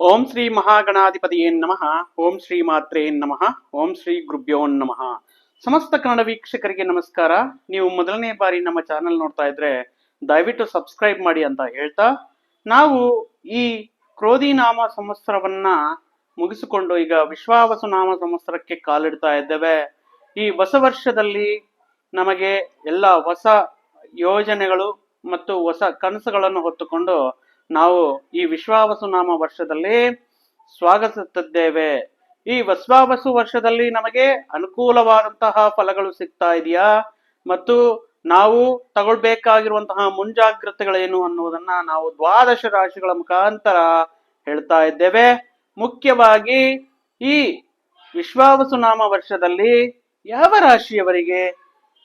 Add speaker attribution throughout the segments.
Speaker 1: ಓಂ ಶ್ರೀ ಮಹಾಗಣಾಧಿಪತಿಯೇ ನಮಃ, ಓಂ ಶ್ರೀ ಮಾತ್ರೇ ನಮಃ, ಓಂ ಶ್ರೀ ಗುರುಭ್ಯೋನ್ ನಮಃ. ಸಮಸ್ತ ಕನ್ನಡ ವೀಕ್ಷಕರಿಗೆ ನಮಸ್ಕಾರ. ನೀವು ಮೊದಲನೇ ಬಾರಿ ನಮ್ಮ ಚಾನೆಲ್ ನೋಡ್ತಾ ಇದ್ರೆ ದಯವಿಟ್ಟು ಸಬ್ಸ್ಕ್ರೈಬ್ ಮಾಡಿ ಅಂತ ಹೇಳ್ತಾ, ನಾವು ಈ ಕ್ರೋಧಿ ನಾಮ ಸಂವತ್ಸರವನ್ನ ಮುಗಿಸಿಕೊಂಡು ಈಗ ವಿಶ್ವಾವಸು ನಾಮ ಸಂವತ್ಸರಕ್ಕೆ ಕಾಲಿಡ್ತಾ ಇದ್ದೇವೆ. ಈ ಹೊಸ ವರ್ಷದಲ್ಲಿ ನಮಗೆ ಎಲ್ಲ ಹೊಸ ಯೋಜನೆಗಳು ಮತ್ತು ಹೊಸ ಕನಸುಗಳನ್ನು ಹೊತ್ತುಕೊಂಡು ನಾವು ಈ ವಿಶ್ವಾವಸು ನಾಮ ವರ್ಷದಲ್ಲಿ ಸ್ವಾಗತಿಸುತ್ತಿದ್ದೇವೆ. ಈ ವಸ್ವಾವಸು ವರ್ಷದಲ್ಲಿ ನಮಗೆ ಅನುಕೂಲವಾದಂತಹ ಫಲಗಳು ಸಿಗ್ತಾ ಇದೆಯಾ? ಮತ್ತು ನಾವು ತಗೊಳ್ಬೇಕಾಗಿರುವಂತಹ ಮುಂಜಾಗ್ರತೆಗಳೇನು ಅನ್ನುವುದನ್ನ ನಾವು ದ್ವಾದಶ ರಾಶಿಗಳ ಮುಖಾಂತರ ಹೇಳ್ತಾ ಇದ್ದೇವೆ. ಮುಖ್ಯವಾಗಿ ಈ ವಿಶ್ವಾವಸು ನಾಮ ವರ್ಷದಲ್ಲಿ ಯಾವ ರಾಶಿಯವರಿಗೆ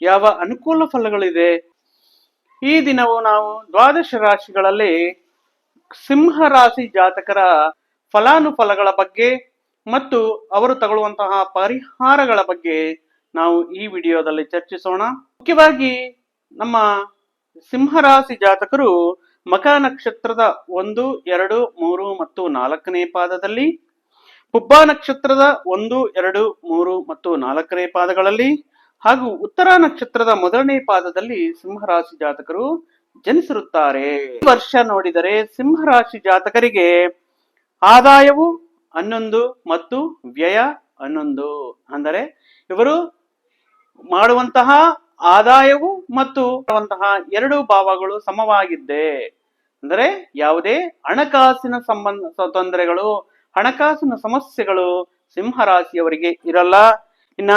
Speaker 1: ಯಾವ ಅನುಕೂಲ ಫಲಗಳಿದೆ? ಈ ದಿನವು ನಾವು ದ್ವಾದಶ ರಾಶಿಗಳಲ್ಲಿ ಸಿಂಹ ರಾಶಿ ಜಾತಕರ ಫಲಾನುಫಲಗಳ ಬಗ್ಗೆ ಮತ್ತು ಅವರು ತಗೊಳ್ಳುವಂತಹ ಪರಿಹಾರಗಳ ಬಗ್ಗೆ ನಾವು ಈ ವಿಡಿಯೋದಲ್ಲಿ ಚರ್ಚಿಸೋಣ. ಮುಖ್ಯವಾಗಿ ನಮ್ಮ ಸಿಂಹರಾಶಿ ಜಾತಕರು ಮಕ ನಕ್ಷತ್ರದ ಒಂದು, ಎರಡು, ಮೂರು ಮತ್ತು ನಾಲ್ಕನೇ ಪಾದದಲ್ಲಿ, ಪುಬ್ಬ ನಕ್ಷತ್ರದ ಒಂದು, ಎರಡು, ಮೂರು ಮತ್ತು ನಾಲ್ಕನೇ ಪಾದಗಳಲ್ಲಿ ಹಾಗೂ ಉತ್ತರ ನಕ್ಷತ್ರದ ಮೊದಲನೇ ಪಾದದಲ್ಲಿ ಸಿಂಹರಾಶಿ ಜಾತಕರು ಜನಿಸಿರುತ್ತಾರೆ. ಈ ವರ್ಷ ನೋಡಿದರೆ ಸಿಂಹರಾಶಿ ಜಾತಕರಿಗೆ ಆದಾಯವು ಹನ್ನೊಂದು ಮತ್ತು ವ್ಯಯ ಹನ್ನೊಂದು. ಅಂದರೆ ಇವರು ಮಾಡುವಂತಹ ಆದಾಯವು ಮತ್ತು ಎರಡು ಭಾವಗಳು ಸಮವಾಗಿದ್ದೆ. ಅಂದರೆ ಯಾವುದೇ ಹಣಕಾಸಿನ ಸಂಬಂಧ ತೊಂದರೆಗಳು, ಹಣಕಾಸಿನ ಸಮಸ್ಯೆಗಳು ಸಿಂಹರಾಶಿಯವರಿಗೆ ಇರಲ್ಲ. ಇನ್ನ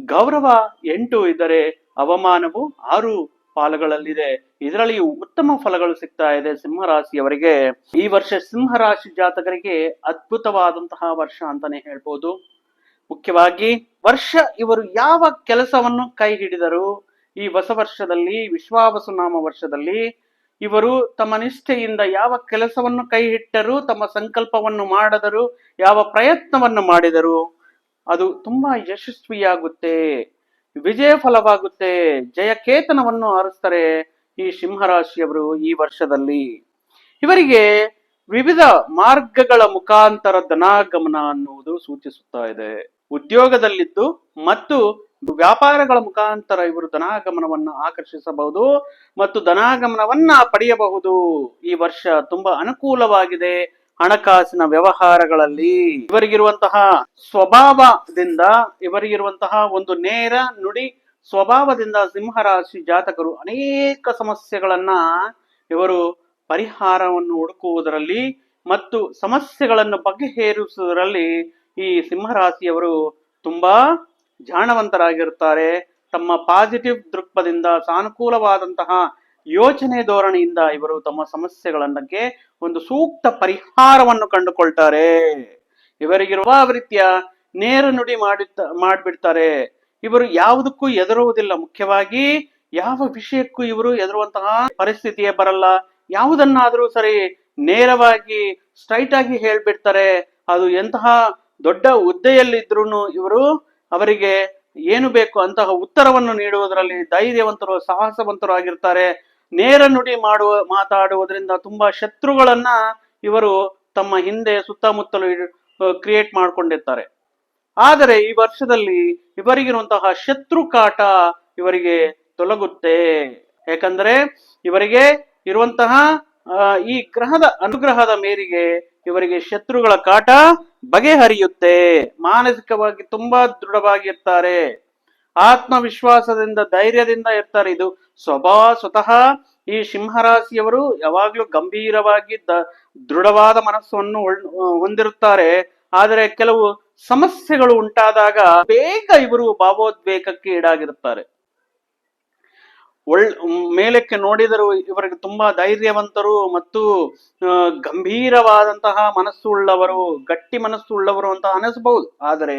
Speaker 1: ಗೌರವ ಎಂಟು ಇದ್ದರೆ ಅವಮಾನವು ಆರು ಪಾಲುಗಳಲ್ಲಿದೆ. ಇದರಲ್ಲಿ ಉತ್ತಮ ಫಲಗಳು ಸಿಗ್ತಾ ಇದೆ ಸಿಂಹರಾಶಿಯವರಿಗೆ. ಈ ವರ್ಷ ಸಿಂಹರಾಶಿ ಜಾತಕರಿಗೆ ಅದ್ಭುತವಾದಂತಹ ವರ್ಷ ಅಂತಾನೆ ಹೇಳ್ಬೋದು. ಮುಖ್ಯವಾಗಿ ವರ್ಷ ಇವರು ಯಾವ ಕೆಲಸವನ್ನು ಕೈ ಹಿಡಿದರು? ಈ ಹೊಸ ವರ್ಷದಲ್ಲಿ ವಿಶ್ವಾವಸುನಾಮ ವರ್ಷದಲ್ಲಿ ಇವರು ತಮ್ಮ ನಿಷ್ಠೆಯಿಂದ ಯಾವ ಕೆಲಸವನ್ನು ಕೈ ಇಟ್ಟರು ತಮ್ಮ ಸಂಕಲ್ಪವನ್ನು ಮಾಡದರು? ಯಾವ ಪ್ರಯತ್ನವನ್ನು ಮಾಡಿದರು? ಅದು ತುಂಬಾ ಯಶಸ್ವಿಯಾಗುತ್ತೆ. ವಿಜಯ ಫಲವಾಗುತ್ತೆ. ಜಯಕೇತನವನ್ನು ಹಾರಿಸ್ತಾರೆ ಈ ಸಿಂಹರಾಶಿಯವರು ಈ ವರ್ಷದಲ್ಲಿ. ಇವರಿಗೆ ವಿವಿಧ ಮಾರ್ಗಗಳ ಮುಖಾಂತರ ಧನಾಗಮನ ಅನ್ನುವುದು ಸೂಚಿಸುತ್ತಾ ಇದೆ. ಉದ್ಯೋಗದಲ್ಲಿದ್ದು ಮತ್ತು ವ್ಯಾಪಾರಗಳ ಮುಖಾಂತರ ಇವರು ಧನಾಗಮನವನ್ನು ಆಕರ್ಷಿಸಬಹುದು ಮತ್ತು ಧನಾಗಮನವನ್ನ ಪಡೆಯಬಹುದು. ಈ ವರ್ಷ ತುಂಬಾ ಅನುಕೂಲವಾಗಿದೆ. ಹಣಕಾಸಿನ ವ್ಯವಹಾರಗಳಲ್ಲಿ ಇವರಿಗಿರುವಂತಹ ಸ್ವಭಾವದಿಂದ, ಇವರಿಗಿರುವಂತಹ ಒಂದು ನೇರ ನುಡಿ ಸ್ವಭಾವದಿಂದ ಸಿಂಹರಾಶಿ ಜಾತಕರು ಅನೇಕ ಸಮಸ್ಯೆಗಳನ್ನ ಇವರು ಪರಿಹಾರವನ್ನು ಹುಡುಕುವುದರಲ್ಲಿ ಮತ್ತು ಸಮಸ್ಯೆಗಳನ್ನು ಬಗೆಹರಿಸುವುದರಲ್ಲಿ ಈ ಸಿಂಹರಾಶಿಯವರು ತುಂಬಾ ಜಾಣವಂತರಾಗಿರುತ್ತಾರೆ ತಮ್ಮ ಪಾಸಿಟಿವ್ ದೃಕ್ಪದಿಂದ ಸಾನುಕೂಲವಾದಂತಹ ಯೋಚನೆ ಧೋರಣೆಯಿಂದ ಇವರು ತಮ್ಮ ಸಮಸ್ಯೆಗಳನ್ನಕ್ಕೆ ಒಂದು ಸೂಕ್ತ ಪರಿಹಾರವನ್ನು ಕಂಡುಕೊಳ್ತಾರೆ. ಇವರಿಗಿರುವ ರೀತಿಯ ನೇರ ನುಡಿ ಮಾಡಿ ಮಾಡಿಬಿಡ್ತಾರೆ. ಇವರು ಯಾವುದಕ್ಕೂ ಎದುರುವುದಿಲ್ಲ ಮುಖ್ಯವಾಗಿ ಯಾವ ವಿಷಯಕ್ಕೂ ಇವರು ಎದುರುವಂತಹ ಪರಿಸ್ಥಿತಿಯೇ ಬರಲ್ಲ. ಯಾವುದನ್ನಾದ್ರೂ ಸರಿ ನೇರವಾಗಿ ಸ್ಟ್ರೈಟ್ ಆಗಿ ಹೇಳ್ಬಿಡ್ತಾರೆ. ಅದು ಎಂತಹ ದೊಡ್ಡ ಹುದ್ದೆಯಲ್ಲಿದ್ರು ಇವರು ಅವರಿಗೆ ಏನು ಬೇಕು ಅಂತಹ ಉತ್ತರವನ್ನು ನೀಡುವುದರಲ್ಲಿ ಧೈರ್ಯವಂತರು, ಸಾಹಸವಂತರು ಆಗಿರ್ತಾರೆ. ನೇರ ನುಡಿ ಮಾಡುವ, ಮಾತಾಡುವುದರಿಂದ ತುಂಬಾ ಶತ್ರುಗಳನ್ನ ಇವರು ತಮ್ಮ ಹಿಂದೆ ಸುತ್ತಮುತ್ತಲು ಕ್ರಿಯೇಟ್ ಮಾಡ್ಕೊಂಡಿರ್ತಾರೆ. ಆದರೆ ಈ ವರ್ಷದಲ್ಲಿ ಇವರಿಗಿರುವಂತಹ ಶತ್ರು ಕಾಟ ಇವರಿಗೆ ತೊಲಗುತ್ತೆ. ಯಾಕಂದ್ರೆ ಇವರಿಗೆ ಇರುವಂತಹ ಈ ಗ್ರಹದ ಅನುಗ್ರಹದ ಮೇರೆಗೆ ಇವರಿಗೆ ಶತ್ರುಗಳ ಕಾಟ ಬಗೆಹರಿಯುತ್ತೆ. ಮಾನಸಿಕವಾಗಿ ತುಂಬಾ ದೃಢವಾಗಿರ್ತಾರೆ. ಆತ್ಮವಿಶ್ವಾಸದಿಂದ, ಧೈರ್ಯದಿಂದ ಇರ್ತಾರೆ ಇದು. ಸ್ವಭಾವ ಸ್ವತಃ ಈ ಸಿಂಹರಾಶಿಯವರು ಯಾವಾಗ್ಲೂ ಗಂಭೀರವಾಗಿ ದೃಢವಾದ ಮನಸ್ಸನ್ನು ಹೊಂದಿರುತ್ತಾರೆ. ಆದರೆ ಕೆಲವು ಸಮಸ್ಯೆಗಳು ಉಂಟಾದಾಗ ಬೇಗ ಇವರು ಭಾವೋದ್ವೇಗಕ್ಕೆ ಈಡಾಗಿರುತ್ತಾರೆ. ಒಳ್ ಮೇಲಕ್ಕೆ ನೋಡಿದರೂ ಇವರಿಗೆ ತುಂಬಾ ಧೈರ್ಯವಂತರು ಮತ್ತು ಗಂಭೀರವಾದಂತಹ ಮನಸ್ಸು ಉಳ್ಳವರು ಗಟ್ಟಿ ಮನಸ್ಸು ಉಳ್ಳವರು ಅಂತ ಅನಿಸಬಹುದು. ಆದರೆ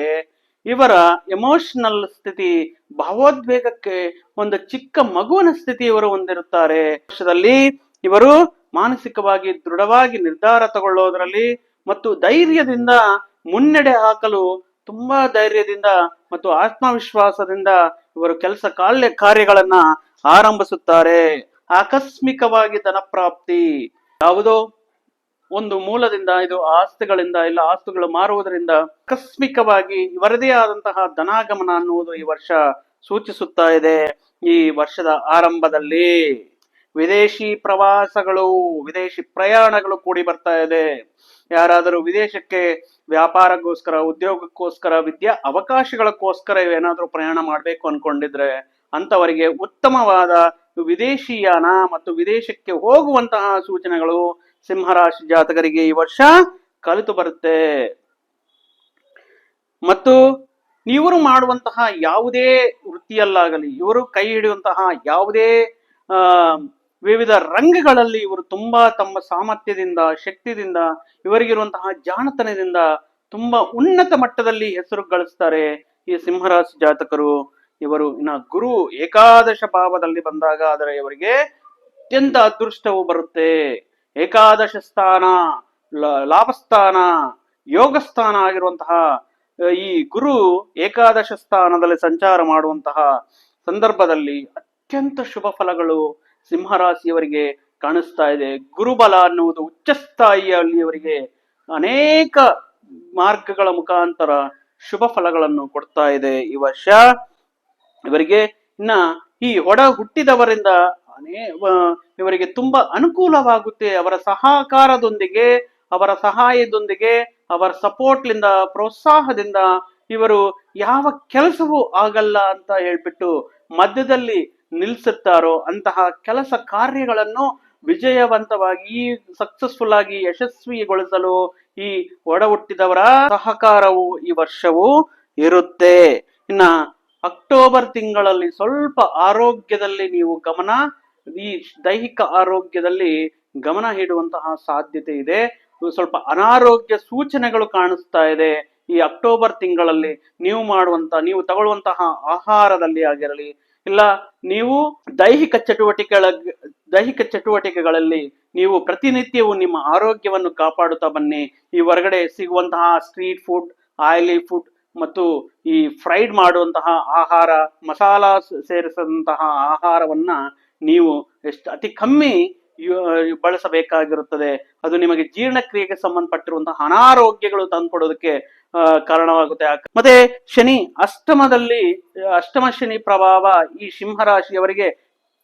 Speaker 1: ಇವರ ಎಮೋಷನಲ್ ಸ್ಥಿತಿ, ಭಾವೋದ್ವೇಗಕ್ಕೆ ಒಂದು ಚಿಕ್ಕ ಮಗುವಿನ ಸ್ಥಿತಿ ಇವರು ಹೊಂದಿರುತ್ತಾರೆ. ಪಕ್ಷದಲ್ಲಿ ಇವರು ಮಾನಸಿಕವಾಗಿ ದೃಢವಾಗಿ ನಿರ್ಧಾರ ತಗೊಳ್ಳೋದ್ರಲ್ಲಿ ಮತ್ತು ಧೈರ್ಯದಿಂದ ಮುನ್ನಡೆ ಹಾಕಲು ತುಂಬಾ ಧೈರ್ಯದಿಂದ ಮತ್ತು ಆತ್ಮವಿಶ್ವಾಸದಿಂದ ಇವರು ಕೆಲಸ ಕಾಲ್ಯ ಕಾರ್ಯಗಳನ್ನ ಆರಂಭಿಸುತ್ತಾರೆ. ಆಕಸ್ಮಿಕವಾಗಿ ಧನಪ್ರಾಪ್ತಿ, ಯಾವುದೋ ಒಂದು ಮೂಲದಿಂದ, ಇದು ಆಸ್ತಿಗಳಿಂದ, ಇಲ್ಲ ಆಸ್ತುಗಳು ಮಾರುವುದರಿಂದ ಆಕಸ್ಮಿಕವಾಗಿ ಇವರದೇ ಆದಂತಹ ಧನಾಗಮನ ಅನ್ನುವುದು ಈ ವರ್ಷ ಸೂಚಿಸುತ್ತಾ ಇದೆ. ಈ ವರ್ಷದ ಆರಂಭದಲ್ಲಿ ವಿದೇಶಿ ಪ್ರವಾಸಗಳು, ವಿದೇಶಿ ಪ್ರಯಾಣಗಳು ಕೂಡಿ ಬರ್ತಾ ಇದೆ. ಯಾರಾದರೂ ವಿದೇಶಕ್ಕೆ ವ್ಯಾಪಾರಕ್ಕೋಸ್ಕರ ಉದ್ಯೋಗಕ್ಕೋಸ್ಕರ, ವಿದ್ಯಾ ಅವಕಾಶಗಳಕ್ಕೋಸ್ಕರ ಏನಾದರೂ ಪ್ರಯಾಣ ಮಾಡಬೇಕು ಅನ್ಕೊಂಡಿದ್ರೆ ಅಂತವರಿಗೆ ಉತ್ತಮವಾದ ವಿದೇಶಿಯಾನ ಮತ್ತು ವಿದೇಶಕ್ಕೆ ಹೋಗುವಂತಹ ಸೂಚನೆಗಳು ಸಿಂಹರಾಶಿ ಜಾತಕರಿಗೆ ಈ ವರ್ಷ ಕಲಿತು ಬರುತ್ತೆ. ಮತ್ತು ಇವರು ಮಾಡುವಂತಹ ಯಾವುದೇ ವೃತ್ತಿಯಲ್ಲಾಗಲಿ, ಇವರು ಕೈ ಹಿಡಿಯುವಂತಹ ಯಾವುದೇ ವಿವಿಧ ರಂಗಗಳಲ್ಲಿ ಇವರು ತುಂಬಾ ತಮ್ಮ ಸಾಮರ್ಥ್ಯದಿಂದ, ಶಕ್ತಿದಿಂದ, ಇವರಿಗಿರುವಂತಹ ಜಾಣತನದಿಂದ ತುಂಬಾ ಉನ್ನತ ಮಟ್ಟದಲ್ಲಿ ಹೆಸರು ಗಳಿಸ್ತಾರೆ ಈ ಸಿಂಹರಾಶಿ ಜಾತಕರು. ಇವರು ಇನ್ನ ಗುರು ಏಕಾದಶ ಭಾವದಲ್ಲಿ ಬಂದಾಗ ಆದರೆ ಇವರಿಗೆ ಅತ್ಯಂತ ಅದೃಷ್ಟವು ಬರುತ್ತೆ. ಏಕಾದಶ ಸ್ಥಾನ ಲಾಭಸ್ಥಾನ ಯೋಗ ಸ್ಥಾನ ಆಗಿರುವಂತಹ ಈ ಗುರು ಏಕಾದಶ ಸ್ಥಾನದಲ್ಲಿ ಸಂಚಾರ ಮಾಡುವಂತಹ ಸಂದರ್ಭದಲ್ಲಿ ಅತ್ಯಂತ ಶುಭ ಫಲಗಳು ಸಿಂಹರಾಶಿಯವರಿಗೆ ಕಾಣಿಸ್ತಾ ಇದೆ. ಗುರುಬಲ ಅನ್ನುವುದು ಉಚ್ಚ ಸ್ಥಾಯಿಯಲ್ಲಿಯವರಿಗೆ ಅನೇಕ ಮಾರ್ಗಗಳ ಮುಖಾಂತರ ಶುಭ ಫಲಗಳನ್ನು ಕೊಡ್ತಾ ಇದೆ. ಈ ವರ್ಷ ಇವರಿಗೆ ಇನ್ನ ಈ ಒಡ ಹುಟ್ಟಿದವರಿಂದ ಇವರಿಗೆ ತುಂಬಾ ಅನುಕೂಲವಾಗುತ್ತೆ. ಅವರ ಸಹಕಾರದೊಂದಿಗೆ, ಅವರ ಸಹಾಯದೊಂದಿಗೆ, ಅವರ ಸಪೋರ್ಟ್ಲಿಂದ, ಪ್ರೋತ್ಸಾಹದಿಂದ ಇವರು ಯಾವ ಕೆಲಸವೂ ಆಗಲ್ಲ ಅಂತ ಹೇಳ್ಬಿಟ್ಟು ಮಧ್ಯದಲ್ಲಿ ನಿಲ್ಸುತ್ತಾರೋ ಅಂತಹ ಕೆಲಸ ಕಾರ್ಯಗಳನ್ನು ವಿಜಯವಂತವಾಗಿ ಸಕ್ಸಸ್ಫುಲ್ ಆಗಿ ಯಶಸ್ವಿಗೊಳಿಸಲು ಈ ಒಡ ಹುಟ್ಟಿದವರ ಸಹಕಾರವು ಈ ವರ್ಷವು ಇರುತ್ತೆ. ಇನ್ನ ಅಕ್ಟೋಬರ್ ತಿಂಗಳಲ್ಲಿ ಸ್ವಲ್ಪ ಆರೋಗ್ಯದಲ್ಲಿ ನೀವು ಗಮನ ಈ ದೈಹಿಕ ಆರೋಗ್ಯದಲ್ಲಿ ಗಮನ ಇಡುವಂತಹ ಸಾಧ್ಯತೆ ಇದೆ. ಸ್ವಲ್ಪ ಅನಾರೋಗ್ಯ ಸೂಚನೆಗಳು ಕಾಣಿಸ್ತಾ ಇದೆ. ಈ ಅಕ್ಟೋಬರ್ ತಿಂಗಳಲ್ಲಿ ನೀವು ಮಾಡುವಂತ, ನೀವು ತಗೊಳ್ಳುವಂತಹ ಆಹಾರದಲ್ಲಿ ಆಗಿರಲಿ, ಇಲ್ಲ ನೀವು ದೈಹಿಕ ಚಟುವಟಿಕೆಗಳ, ದೈಹಿಕ ಚಟುವಟಿಕೆಗಳಲ್ಲಿ ನೀವು ಪ್ರತಿನಿತ್ಯವೂ ನಿಮ್ಮ ಆರೋಗ್ಯವನ್ನು ಕಾಪಾಡುತ್ತಾ ಬನ್ನಿ. ಈ ಹೊರಗಡೆ ಸಿಗುವಂತಹ ಸ್ಟ್ರೀಟ್ ಫುಡ್ ಆಯಿಲಿ ಫುಡ್ ಮತ್ತು ಈ ಫ್ರೈಡ್ ಮಾಡುವಂತಹ ಆಹಾರ, ಮಸಾಲ ಸೇರಿಸಿದಂತಹ ಆಹಾರವನ್ನ ನೀವು ಎಷ್ಟು ಅತಿ ಕಮ್ಮಿ ಬಳಸಬೇಕಾಗಿರುತ್ತದೆ. ಅದು ನಿಮಗೆ ಜೀರ್ಣಕ್ರಿಯೆಗೆ ಸಂಬಂಧಪಟ್ಟಿರುವಂತಹ ಅನಾರೋಗ್ಯಗಳು ತಂದುಕೊಡೋದಕ್ಕೆ ಕಾರಣವಾಗುತ್ತೆ. ಮತ್ತೆ ಶನಿ, ಅಷ್ಟಮದಲ್ಲಿ, ಅಷ್ಟಮ ಶನಿ ಪ್ರಭಾವ ಈ ಸಿಂಹರಾಶಿಯವರಿಗೆ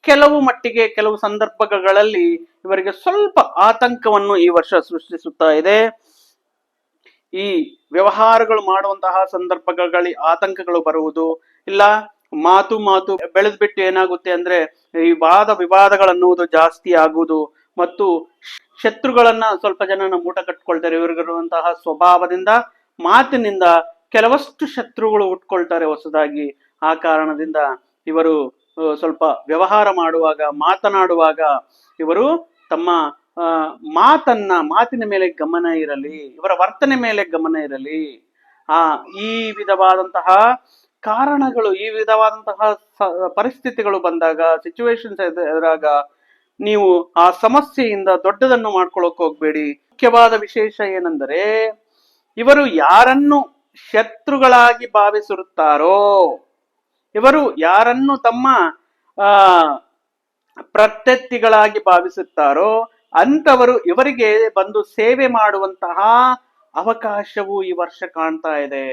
Speaker 1: ಕೆಲವು ಮಟ್ಟಿಗೆ, ಕೆಲವು ಸಂದರ್ಭಗಳಲ್ಲಿ ಇವರಿಗೆ ಸ್ವಲ್ಪ ಆತಂಕವನ್ನು ಈ ವರ್ಷ ಸೃಷ್ಟಿಸುತ್ತಾ ಇದೆ. ಈ ವ್ಯವಹಾರಗಳು ಮಾಡುವಂತಹ ಸಂದರ್ಭಗಳಲ್ಲಿ ಆತಂಕಗಳು ಬರುವುದು. ಇಲ್ಲ, ಮಾತು ಮಾತು ಬೆಳೆದ್ಬಿಟ್ಟು ಏನಾಗುತ್ತೆ ಅಂದ್ರೆ ಈ ವಾದ ವಿವಾದಗಳನ್ನುವುದು ಜಾಸ್ತಿ ಆಗುವುದು ಮತ್ತು ಶತ್ರುಗಳನ್ನ ಸ್ವಲ್ಪ ಜನನ ಮೂಟ ಕಟ್ಕೊಳ್ತಾರೆ. ಇವರಿಗಿರುವಂತಹ ಸ್ವಭಾವದಿಂದ, ಮಾತಿನಿಂದ ಕೆಲವಷ್ಟು ಶತ್ರುಗಳು ಉಟ್ಕೊಳ್ತಾರೆ ಹೊಸದಾಗಿ. ಆ ಕಾರಣದಿಂದ ಇವರು ಸ್ವಲ್ಪ ವ್ಯವಹಾರ ಮಾಡುವಾಗ, ಮಾತನಾಡುವಾಗ ಇವರು ತಮ್ಮ ಮಾತನ್ನ ಮಾತಿನ ಮೇಲೆ ಗಮನ ಇರಲಿ, ಇವರ ವರ್ತನೆ ಮೇಲೆ ಗಮನ ಇರಲಿ. ಆ, ಈ ವಿಧವಾದಂತಹ ಕಾರಣಗಳು, ಈ ವಿಧವಾದಂತಹ ಪರಿಸ್ಥಿತಿಗಳು ಬಂದಾಗ ಸಿಚುವೇಶನ್ಸ್ ಎದುರಾಗ ನೀವು ಆ ಸಮಸ್ಯೆಯಿಂದ ದೊಡ್ಡದನ್ನು ಮಾಡ್ಕೊಳಕ್ ಹೋಗ್ಬೇಡಿ. ಮುಖ್ಯವಾದ ವಿಶೇಷ ಏನೆಂದರೆ, ಇವರು ಯಾರನ್ನು ಶತ್ರುಗಳಾಗಿ ಭಾವಿಸಿರುತ್ತಾರೋ ಇವರು ಯಾರನ್ನು ತಮ್ಮ, ಆ ಪ್ರತ್ಯರ್ಥಿಗಳಾಗಿ ಭಾವಿಸುತ್ತಾರೋ ಅಂತವರು ಇವರಿಗೆ ಬಂದು ಸೇವೆ ಮಾಡುವಂತಹ ಅವಕಾಶವು ಈ ವರ್ಷ ಕಾಣ್ತಾ ಇದೆ.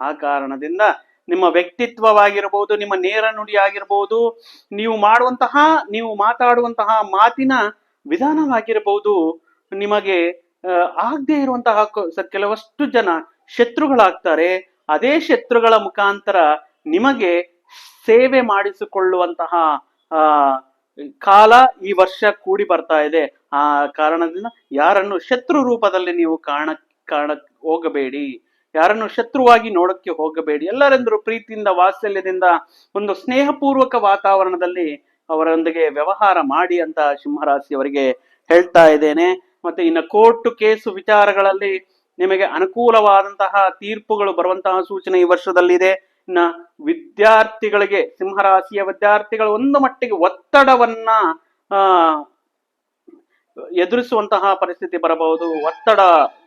Speaker 1: ಆ ಕಾರಣದಿಂದ ನಿಮ್ಮ ವ್ಯಕ್ತಿತ್ವವಾಗಿರಬಹುದು ನಿಮ್ಮ ನೇರ ನುಡಿ ಆಗಿರಬಹುದು ನೀವು ಮಾಡುವಂತಹ, ನೀವು ಮಾತಾಡುವಂತಹ ಮಾತಿನ ವಿಧಾನವಾಗಿರಬಹುದು ನಿಮಗೆ ಆಗದೇ ಇರುವಂತಹ ಕೆಲವಷ್ಟು ಜನ ಶತ್ರುಗಳಾಗ್ತಾರೆ. ಅದೇ ಶತ್ರುಗಳ ಮುಖಾಂತರ ನಿಮಗೆ ಸೇವೆ ಮಾಡಿಸಿಕೊಳ್ಳುವಂತಹ ಕಾಲ ಈ ವರ್ಷ ಕೂಡಿ ಬರ್ತಾ ಇದೆ. ಆ ಕಾರಣದಿಂದ ಯಾರನ್ನು ಶತ್ರು ರೂಪದಲ್ಲಿ ನೀವು ಕಾಣ ಕಾಣ ಹೋಗಬೇಡಿ. ಯಾರನ್ನು ಶತ್ರುವಾಗಿ ನೋಡಕ್ಕೆ ಹೋಗಬೇಡಿ. ಎಲ್ಲರೆಂದರೂ ಪ್ರೀತಿಯಿಂದ, ವಾತ್ಸಲ್ಯದಿಂದ ಒಂದು ಸ್ನೇಹಪೂರ್ವಕ ವಾತಾವರಣದಲ್ಲಿ ಅವರೊಂದಿಗೆ ವ್ಯವಹಾರ ಮಾಡಿ ಅಂತ ಸಿಂಹರಾಶಿಯವರಿಗೆ ಹೇಳ್ತಾ ಇದ್ದೇನೆ. ಮತ್ತೆ ಇನ್ನು ಕೋರ್ಟ್ ಕೇಸು ವಿಚಾರಗಳಲ್ಲಿ ನಿಮಗೆ ಅನುಕೂಲವಾದಂತಹ ತೀರ್ಪುಗಳು ಬರುವಂತಹ ಸೂಚನೆ ಈ ವರ್ಷದಲ್ಲಿದೆ. ಇನ್ನ ವಿದ್ಯಾರ್ಥಿಗಳಿಗೆ, ಸಿಂಹರಾಶಿಯ ವಿದ್ಯಾರ್ಥಿಗಳು ಒಂದು ಮಟ್ಟಿಗೆ ಒತ್ತಡವನ್ನ, ಆ, ಎದುರಿಸುವಂತಹ ಪರಿಸ್ಥಿತಿ ಬರಬಹುದು. ಒತ್ತಡ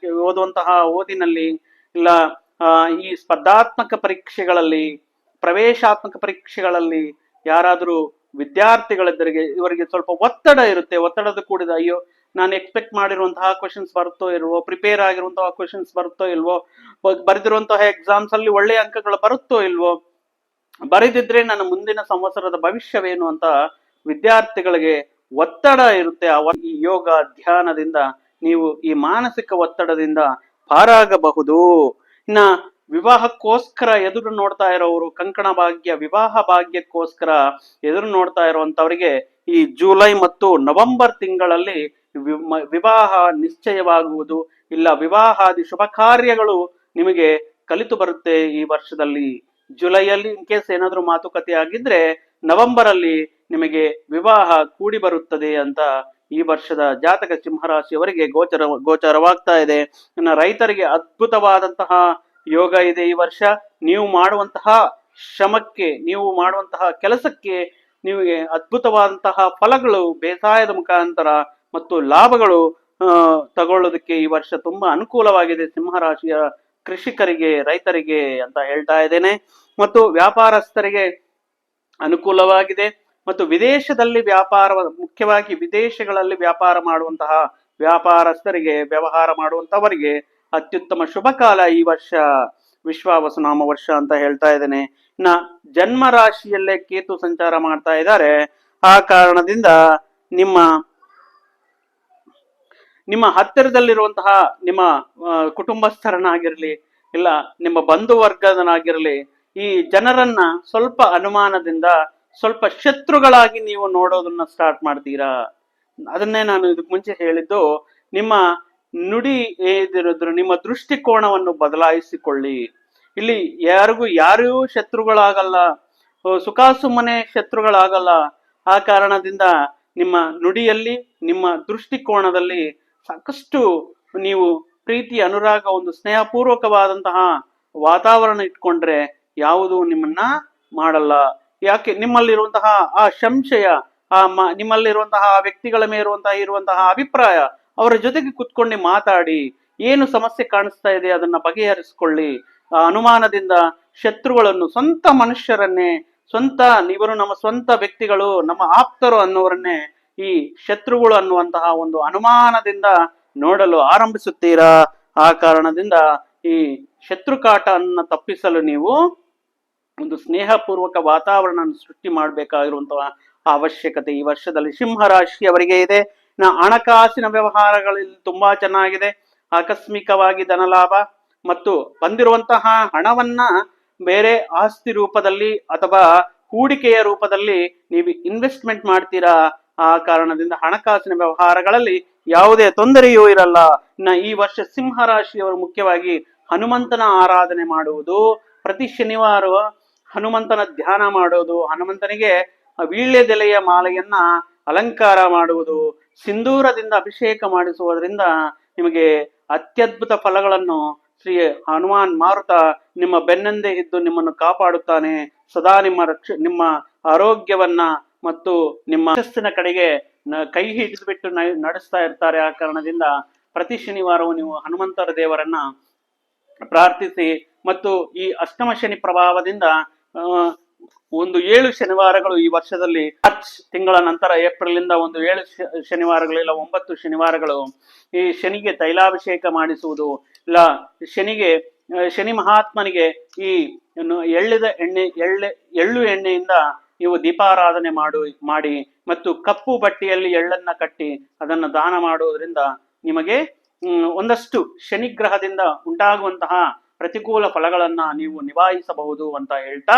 Speaker 1: ಓದುವಂತಹ ಓದಿನಲ್ಲಿ ಇಲ್ಲ ಈ ಸ್ಪರ್ಧಾತ್ಮಕ ಪರೀಕ್ಷೆಗಳಲ್ಲಿ, ಪ್ರವೇಶಾತ್ಮಕ ಪರೀಕ್ಷೆಗಳಲ್ಲಿ ಯಾರಾದರೂ ವಿದ್ಯಾರ್ಥಿಗಳಿದ್ದರಿಗೆ ಇವರಿಗೆ ಸ್ವಲ್ಪ ಒತ್ತಡ ಇರುತ್ತೆ. ಒತ್ತಡದ ಕೂಡಿದ, ಅಯ್ಯೋ, ನಾನು ಎಕ್ಸ್ಪೆಕ್ಟ್ ಮಾಡಿರುವಂತಹ ಕ್ವಶನ್ಸ್ ಬರುತ್ತೋ ಇಲ್ವೋ ಪ್ರಿಪೇರ್ ಆಗಿರುವಂತಹ ಕ್ವಶನ್ಸ್ ಬರುತ್ತೋ ಇಲ್ವೋ ಬರೆದಿರುವಂತಹ ಎಕ್ಸಾಮ್ಸ್ ಅಲ್ಲಿ ಒಳ್ಳೆಯ ಅಂಕಗಳು ಬರುತ್ತೋ ಇಲ್ವೋ, ಬರೆದಿದ್ರೆ ನನ್ನ ಮುಂದಿನ ಸಂವತ್ಸರದ ಭವಿಷ್ಯವೇನು ಅಂತ ವಿದ್ಯಾರ್ಥಿಗಳಿಗೆ ಒತ್ತಡ ಇರುತ್ತೆ. ಆ, ಈ ಯೋಗ ಧ್ಯಾನದಿಂದ ನೀವು ಈ ಮಾನಸಿಕ ಒತ್ತಡದಿಂದ ಪಾರಾಗಬಹುದು ಇನ್ನ ವಿವಾಹಕ್ಕೋಸ್ಕರ ಎದುರು ನೋಡ್ತಾ ಇರೋರು ಕಂಕಣ ಭಾಗ್ಯ, ವಿವಾಹ ಭಾಗ್ಯಕ್ಕೋಸ್ಕರ ಎದುರು ನೋಡ್ತಾ ಇರುವಂತವರಿಗೆ ಈ ಜುಲೈ ಮತ್ತು ನವೆಂಬರ್ ತಿಂಗಳಲ್ಲಿ ವಿವಾಹ ನಿಶ್ಚಯವಾಗುವುದು. ಇಲ್ಲ, ವಿವಾಹಾದಿ ಶುಭ ಕಾರ್ಯಗಳು ನಿಮಗೆ ಕಲಿತು ಬರುತ್ತೆ ಈ ವರ್ಷದಲ್ಲಿ. ಜುಲೈಯಲ್ಲಿ ಇನ್ ಕೇಸ್ ಏನಾದ್ರೂ ಮಾತುಕತೆ ಆಗಿದ್ರೆ ನವೆಂಬರ್ ಅಲ್ಲಿ ನಿಮಗೆ ವಿವಾಹ ಕೂಡಿ ಬರುತ್ತದೆ ಅಂತ ಈ ವರ್ಷದ ಜಾತಕ ಸಿಂಹರಾಶಿಯವರಿಗೆ ಗೋಚರ, ಗೋಚರವಾಗ್ತಾ ಇದೆ. ಇನ್ನು ರೈತರಿಗೆ ಅದ್ಭುತವಾದಂತಹ ಯೋಗ ಇದೆ ಈ ವರ್ಷ. ನೀವು ಮಾಡುವಂತಹ ಶ್ರಮಕ್ಕೆ, ನೀವು ಮಾಡುವಂತಹ ಕೆಲಸಕ್ಕೆ ನಿಮಗೆ ಅದ್ಭುತವಾದಂತಹ ಫಲಗಳು ಬೇಸಾಯದ ಮುಖಾಂತರ ಮತ್ತು ಲಾಭಗಳು ತಗೊಳ್ಳೋದಕ್ಕೆ ಈ ವರ್ಷ ತುಂಬಾ ಅನುಕೂಲವಾಗಿದೆ ಸಿಂಹರಾಶಿಯ ಕೃಷಿಕರಿಗೆ, ರೈತರಿಗೆ ಅಂತ ಹೇಳ್ತಾ ಇದ್ದೇನೆ. ಮತ್ತು ವ್ಯಾಪಾರಸ್ಥರಿಗೆ ಅನುಕೂಲವಾಗಿದೆ. ಮತ್ತು ವಿದೇಶದಲ್ಲಿ ವ್ಯಾಪಾರ, ಮುಖ್ಯವಾಗಿ ವಿದೇಶಗಳಲ್ಲಿ ವ್ಯಾಪಾರ ಮಾಡುವಂತಹ ವ್ಯಾಪಾರಸ್ಥರಿಗೆ, ವ್ಯವಹಾರ ಮಾಡುವಂತವರಿಗೆ ಅತ್ಯುತ್ತಮ ಶುಭ ಕಾಲ ಈ ವರ್ಷ, ವಿಶ್ವಾವಸುನಾಮ ವರ್ಷ ಅಂತ ಹೇಳ್ತಾ ಇದ್ದೇನೆ. ಇನ್ನ ಜನ್ಮ ರಾಶಿಯಲ್ಲೇ ಕೇತು ಸಂಚಾರ ಮಾಡ್ತಾ ಇದ್ದಾರೆ. ಆ ಕಾರಣದಿಂದ ನಿಮ್ಮ ನಿಮ್ಮ ಹತ್ತಿರದಲ್ಲಿರುವಂತಹ ನಿಮ್ಮ ಕುಟುಂಬಸ್ಥರನ್ನಾಗಿರ್ಲಿ, ಇಲ್ಲ, ನಿಮ್ಮ ಬಂಧು ವರ್ಗದನಾಗಿರ್ಲಿ ಈ ಜನರನ್ನ ಸ್ವಲ್ಪ ಅನುಮಾನದಿಂದ ಸ್ವಲ್ಪ ಶತ್ರುಗಳಾಗಿ ನೀವು ನೋಡೋದನ್ನ ಸ್ಟಾರ್ಟ್ ಮಾಡ್ತೀರಾ? ಅದನ್ನೇ ನಾನು ಇದಕ್ಕೆ ಮುಂಚೆ ಹೇಳಿದ್ದು, ನಿಮ್ಮ ನುಡಿ ಏನಿದ್ರು ನಿಮ್ಮ ದೃಷ್ಟಿಕೋನವನ್ನು ಬದಲಾಯಿಸಿಕೊಳ್ಳಿ. ಇಲ್ಲಿ ಯಾರಿಗೂ ಯಾರೂ ಶತ್ರುಗಳಾಗಲ್ಲ. ಸುಖಾಸು ಮನೆ ಶತ್ರುಗಳಾಗಲ್ಲ. ಆ ಕಾರಣದಿಂದ ನಿಮ್ಮ ನುಡಿಯಲ್ಲಿ, ನಿಮ್ಮ ದೃಷ್ಟಿಕೋನದಲ್ಲಿ ಸಾಕಷ್ಟು ನೀವು ಪ್ರೀತಿ, ಅನುರಾಗ, ಒಂದು ಸ್ನೇಹಪೂರ್ವಕವಾದಂತಹ ವಾತಾವರಣ ಇಟ್ಕೊಂಡ್ರೆ ಯಾವುದು ನಿಮ್ಮನ್ನ ಮಾಡಲ್ಲ. ಯಾಕೆ ನಿಮ್ಮಲ್ಲಿರುವಂತಹ ಆ ಸಂಶಯ ಆ ನಿಮ್ಮಲ್ಲಿರುವಂತಹ ವ್ಯಕ್ತಿಗಳ ಮೇಲೆ ಇರುವಂತಹ ಅಭಿಪ್ರಾಯ, ಅವರ ಜೊತೆಗೆ ಕುತ್ಕೊಂಡು ಮಾತಾಡಿ, ಏನು ಸಮಸ್ಯೆ ಕಾಣಿಸ್ತಾ ಇದೆ ಅದನ್ನ ಬಗೆಹರಿಸಿಕೊಳ್ಳಿ. ಆ ಅನುಮಾನದಿಂದ ಶತ್ರುಗಳನ್ನು, ಸ್ವಂತ ಮನುಷ್ಯರನ್ನೇ, ಸ್ವಂತ, ಇವರು ನಮ್ಮ ಸ್ವಂತ ವ್ಯಕ್ತಿಗಳು, ನಮ್ಮ ಆಪ್ತರು ಅನ್ನೋರನ್ನೇ ಈ ಶತ್ರುಗಳು ಅನ್ನುವಂತಹ ಒಂದು ಅನುಮಾನದಿಂದ ನೋಡಲು ಆರಂಭಿಸುತ್ತೀರಾ? ಆ ಕಾರಣದಿಂದ ಈ ಶತ್ರುಕಾಟವನ್ನು ತಪ್ಪಿಸಲು ನೀವು ಒಂದು ಸ್ನೇಹಪೂರ್ವಕ ವಾತಾವರಣ ಸೃಷ್ಟಿ ಮಾಡಬೇಕಾಗಿರುವಂತಹ ಅವಶ್ಯಕತೆ ಈ ವರ್ಷದಲ್ಲಿ ಸಿಂಹರಾಶಿ ರಾಶಿಯವರಿಗೆ ಇದೆ. ನಾ ಹಣಕಾಸಿನ ವ್ಯವಹಾರಗಳಲ್ಲಿ ತುಂಬಾ ಚೆನ್ನಾಗಿದೆ. ಆಕಸ್ಮಿಕವಾಗಿ ಧನಲಾಭ ಮತ್ತು ಬಂದಿರುವಂತಹ ಹಣವನ್ನ ಬೇರೆ ಆಸ್ತಿ ರೂಪದಲ್ಲಿ ಅಥವಾ ಹೂಡಿಕೆಯ ರೂಪದಲ್ಲಿ ನೀವು ಇನ್ವೆಸ್ಟ್ಮೆಂಟ್ ಮಾಡ್ತೀರಾ? ಆ ಕಾರಣದಿಂದ ಹಣಕಾಸಿನ ವ್ಯವಹಾರಗಳಲ್ಲಿ ಯಾವುದೇ ತೊಂದರೆಯೂ ಇರಲ್ಲ. ಇನ್ನ ಈ ವರ್ಷ ಸಿಂಹರಾಶಿಯವರು ಮುಖ್ಯವಾಗಿ ಹನುಮಂತನ ಆರಾಧನೆ ಮಾಡುವುದು. ಪ್ರತಿ ಶನಿವಾರ ಹನುಮಂತನ ಧ್ಯಾನ ಮಾಡೋದು, ಹನುಮಂತನಿಗೆ ವೀಳ್ಯದೆಲೆಯ ಮಾಲೆಯನ್ನ ಅಲಂಕಾರ ಮಾಡುವುದು, ಸಿಂಧೂರದಿಂದ ಅಭಿಷೇಕ ಮಾಡಿಸುವುದರಿಂದ ನಿಮಗೆ ಅತ್ಯದ್ಭುತ ಫಲಗಳನ್ನು ಶ್ರೀ ಹನುಮಾನ್ ಮಾರುತ ನಿಮ್ಮ ಬೆನ್ನಂದೆ ಇದ್ದು ನಿಮ್ಮನ್ನು ಕಾಪಾಡುತ್ತಾನೆ. ಸದಾ ನಿಮ್ಮ ರಕ್ಷ, ನಿಮ್ಮ ಆರೋಗ್ಯವನ್ನ ಮತ್ತು ನಿಮ್ಮ ಯಶಸ್ಸಿನ ಕಡೆಗೆ ಕೈ ಹಿಡಿದುಬಿಟ್ಟು ನಡೆಸ್ತಾ ಇರ್ತಾರೆ. ಆ ಕಾರಣದಿಂದ ಪ್ರತಿ ಶನಿವಾರವೂ ನೀವು ಹನುಮಂತರ ದೇವರನ್ನ ಪ್ರಾರ್ಥಿಸಿ ಮತ್ತು ಈ ಅಷ್ಟಮ ಶನಿ ಪ್ರಭಾವದಿಂದ ಒಂದು ಏಳು ಶನಿವಾರಗಳು ಈ ವರ್ಷದಲ್ಲಿ ಮಾರ್ಚ್ ತಿಂಗಳ ನಂತರ ಏಪ್ರಿಲ್ ಇಂದ ಒಂದು ಏಳು ಶನಿವಾರಗಳು ಇಲ್ಲ, ಒಂಬತ್ತು ಶನಿವಾರಗಳು ಈ ಶನಿಗೆ ತೈಲಾಭಿಷೇಕ ಮಾಡಿಸುವುದು. ಇಲ್ಲ, ಶನಿಗೆ ಶನಿ ಮಹಾತ್ಮನಿಗೆ ಈ ಎಳ್ಳಿದ ಎಣ್ಣೆ, ಎಳ್ಳೆ, ಎಳ್ಳು ಎಣ್ಣೆಯಿಂದ ನೀವು ದೀಪಾರಾಧನೆ ಮಾಡು, ಮಾಡಿ ಮತ್ತು ಕಪ್ಪು ಬಟ್ಟೆಯಲ್ಲಿ ಎಳ್ಳನ್ನ ಕಟ್ಟಿ ಅದನ್ನು ದಾನ ಮಾಡುವುದರಿಂದ ನಿಮಗೆ ಒಂದಷ್ಟು ಶನಿಗ್ರಹದಿಂದ ಉಂಟಾಗುವಂತಹ ಪ್ರತಿಕೂಲ ಫಲಗಳನ್ನ ನೀವು ನಿಭಾಯಿಸಬಹುದು ಅಂತ ಹೇಳ್ತಾ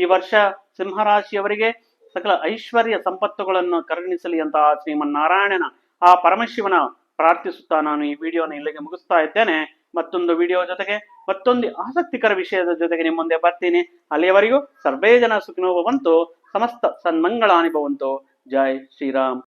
Speaker 1: ಈ ವರ್ಷ ಸಿಂಹರಾಶಿಯವರಿಗೆ ಸಕಲ ಐಶ್ವರ್ಯ ಸಂಪತ್ತುಗಳನ್ನು ಕರುಣಿಸಲಿ ಅಂತ ಶ್ರೀಮನ್ನಾರಾಯಣನ ಆ ಪರಮಶಿವನ ಪ್ರಾರ್ಥಿಸುತ್ತಾ ನಾನು ಈ ವಿಡಿಯೋನ ಇಲ್ಲಿಗೆ ಮುಗಿಸ್ತಾ ಇದ್ದೇನೆ. ಮತ್ತೊಂದು ವಿಡಿಯೋ ಜೊತೆಗೆ ಮತ್ತೊಂದು ಆಸಕ್ತಿಕರ ವಿಷಯದ ಜೊತೆಗೆ ನಿಮ್ಮ ಮುಂದೆ ಬರ್ತೀನಿ. ಅಲ್ಲಿಯವರೆಗೂ ಸರ್ವೇ ಜನ ಸುಖಿನೋ ಭವಂತು ಸಮಸ್ತ ಸನ್ಮಂಗಳಾನಿ ಭವಂತು ಜೈ ಶ್ರೀರಾಮ್.